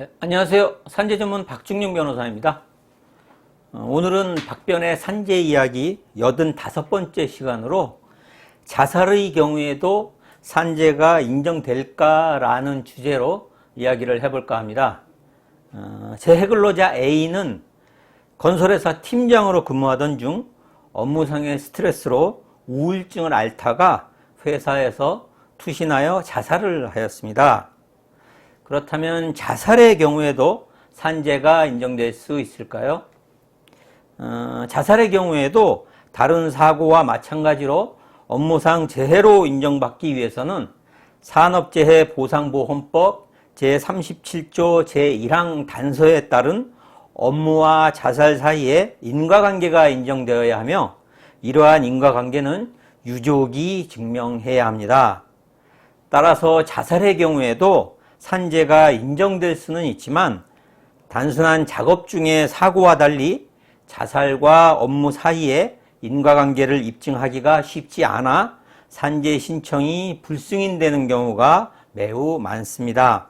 네, 안녕하세요. 산재 전문 박중용 변호사입니다. 어, 오늘은 박변의 산재 이야기 85번째 시간으로 자살의 경우에도 산재가 인정될까라는 주제로 이야기를 해볼까 합니다. 어, 제 해근로자 A는 건설회사 팀장으로 근무하던 중 업무상의 스트레스로 우울증을 앓다가 회사에서 투신하여 자살을 하였습니다. 그렇다면 자살의 경우에도 산재가 인정될 수 있을까요? 어, 자살의 경우에도 다른 사고와 마찬가지로 업무상 재해로 인정받기 위해서는 산업재해보상보험법 제37조 제1항 단서에 따른 업무와 자살 사이에 인과관계가 인정되어야 하며 이러한 인과관계는 유족이 증명해야 합니다. 따라서 자살의 경우에도 산재가 인정될 수는 있지만 단순한 작업 중의 사고와 달리 자살과 업무 사이에 인과관계를 입증하기가 쉽지 않아 산재 신청이 불승인되는 경우가 매우 많습니다.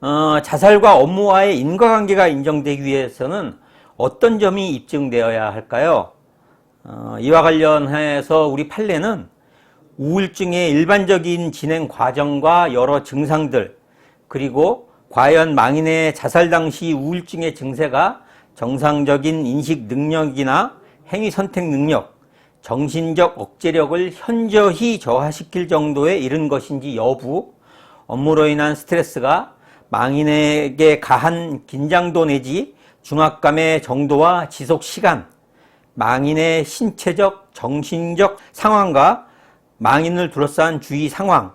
어, 자살과 업무와의 인과관계가 인정되기 위해서는 어떤 점이 입증되어야 할까요? 어, 이와 관련해서 우리 판례는 우울증의 일반적인 진행 과정과 여러 증상들, 그리고 과연 망인의 자살 당시 우울증의 증세가 정상적인 인식 능력이나 행위 선택 능력, 정신적 억제력을 현저히 저하시킬 정도에 이른 것인지 여부, 업무로 인한 스트레스가 망인에게 가한 긴장도 내지 중압감의 정도와 지속 시간, 망인의 신체적, 정신적 상황과 망인을 둘러싼 주위 상황,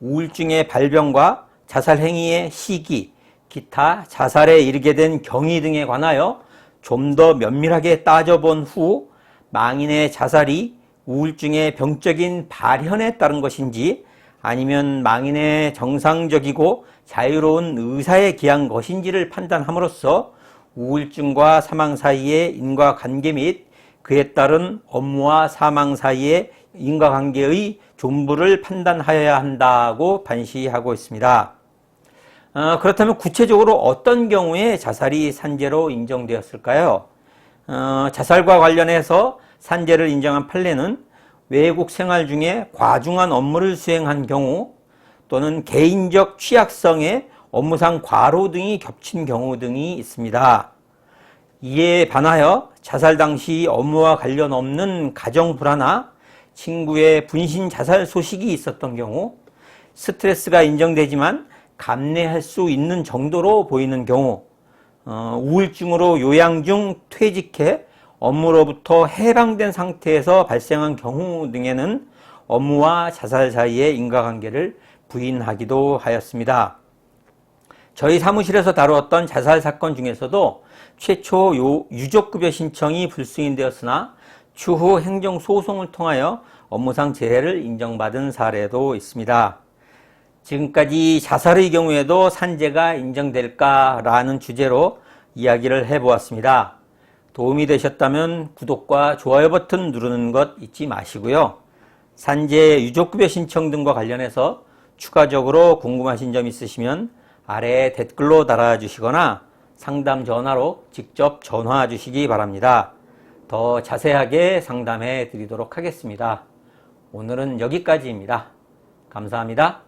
우울증의 발병과 자살 행위의 시기, 기타 자살에 이르게 된 경위 등에 관하여 좀 더 면밀하게 따져본 후 망인의 자살이 우울증의 병적인 발현에 따른 것인지 아니면 망인의 정상적이고 자유로운 의사에 기한 것인지를 판단함으로써 우울증과 사망 사이의 인과관계 및 그에 따른 업무와 사망 사이의 인과관계의 존부를 판단하여야 한다고 반시하고 있습니다. 어, 그렇다면 구체적으로 어떤 경우에 자살이 산재로 인정되었을까요? 어, 자살과 관련해서 산재를 인정한 판례는 외국 생활 중에 과중한 업무를 수행한 경우 또는 개인적 취약성에 업무상 과로 등이 겹친 경우 등이 있습니다. 이에 반하여 자살 당시 업무와 관련 없는 가정 불화나 친구의 분신 자살 소식이 있었던 경우 스트레스가 인정되지만 감내할 수 있는 정도로 보이는 경우 어, 우울증으로 요양 중 퇴직해 업무로부터 해방된 상태에서 발생한 경우 등에는 업무와 자살 사이의 인과관계를 부인하기도 하였습니다. 저희 사무실에서 다루었던 자살 사건 중에서도 최초 요, 유족급여 신청이 불승인되었으나 추후 행정 소송을 통하여 업무상 재해를 인정받은 사례도 있습니다. 지금까지 자살의 경우에도 산재가 인정될까라는 주제로 이야기를 해보았습니다. 도움이 되셨다면 구독과 좋아요 버튼 누르는 것 잊지 마시고요. 산재 유족급여 신청 등과 관련해서 추가적으로 궁금하신 점 있으시면 아래 댓글로 달아주시거나 상담 전화로 직접 전화 주시기 바랍니다. 더 자세하게 상담해 드리도록 하겠습니다. 오늘은 여기까지입니다. 감사합니다.